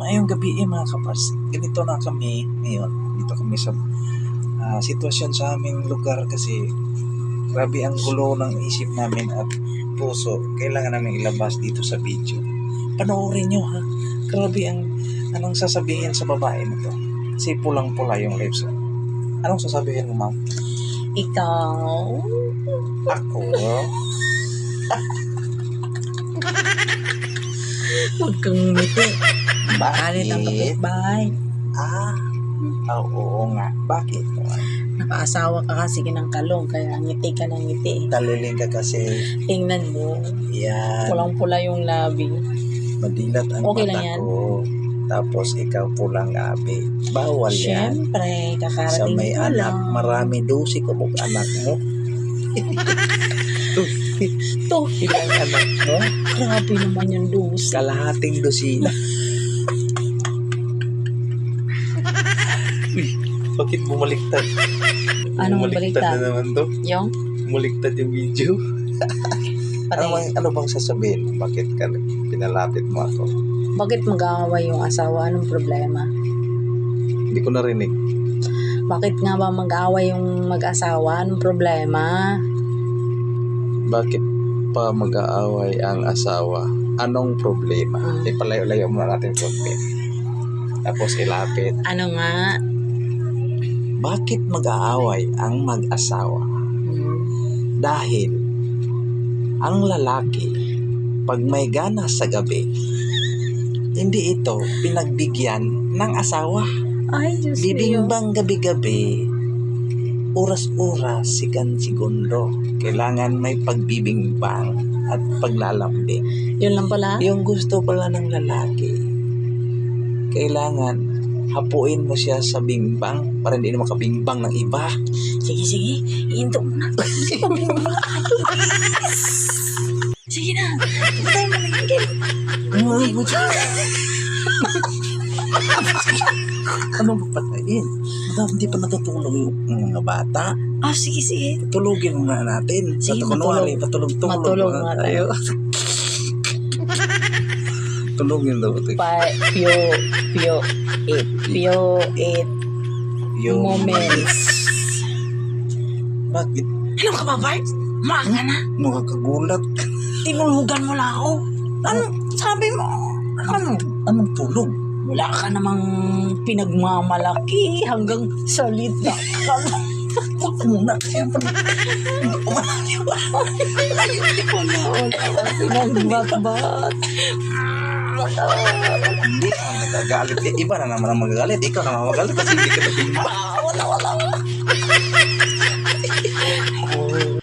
Maayong gabi eh mga kapars. Ganito na kami ngayon. Dito kami sa ah, sitwasyon sa aming lugar kasi grabe ang gulo ng isip namin at puso. Kailangan namin ilabas dito sa video. Panoorin nyo ha. Grabe ang anong sasabihin sa babae na to. Kasi pulang-pula yung lips. Anong sasabihin mo ma'am? Ikaw? Ako? Huwag kang ngumiti. Alit ang Bakit? kapitbahay. Ah, ah, oo nga. Bakit? Nakaasawa ka kasi ng kalong, kaya ngiti ka ng ngiti. Taliling ka kasi. Tingnan mo, Yan. pulang-pula yung labi. Madilat ang Okay mata lang yan. ko. Tapos ikaw pulang gabi. Bawal yan. Siyempre, Sa kakarating may ko anak, lang. marami dosi ko mong anak mo. To, Ilang anak mo? grabe naman yung dus. Kalahating dosina. Bakit bumaliktad? Anong baliktad? na naman to. Yung? Bumaliktad yung video. Ano bang, ano bang sasabihin? mo? Bakit ka pinalapit mo ako? bakit mag-aaway yung asawa? Anong problema? Hindi ko narinig. Bakit nga ba mag-aaway yung mag-asawa? Anong problema? Bakit pa mag-aaway ang asawa? Anong problema? Mm. Ipalayo-layo muna natin konti. Tapos ilapit. Ano nga? Bakit mag-aaway ang mag-asawa? Dahil ang lalaki, pag may gana sa gabi, hindi ito pinagbigyan ng asawa. Ay, Diyos. Bibimbang gabi-gabi, oras-oras, sigan-segundo. Kailangan may pagbibimbang at paglalambing. Yun lang pala? Yung gusto pala ng lalaki, kailangan hapuin mo siya sa bimbang para hindi na makabingbang ng iba. Sige, sige. Iinto mo na. Sige, pabimba. Sige na. Huwag tayo manigil. ano ba patayin? Hindi pa natutulog yung mga bata. Ah, sige, sige. Tulugin muna natin. Sige, kunwari, matulog. patulog-tulog Matulog muna Tulugin daw ito. Pa, pio, pio, it. Pio, it. Yung Moments. Bakit? Ano ka ba, Bart? Maaga na. Nakakagulat. Tinulugan mo lang ako. Ano? Sabi mo. Ano? Anong tulog? Wala ka namang pinagmamalaki hanggang salita ka. Huwag muna. Siyempre. Wala, wala naman ako. Hindi ka nagagalit. Iba na naman ang magagalit. Ikaw naman magalit kasi hindi ka nagagalit. Wala, wala.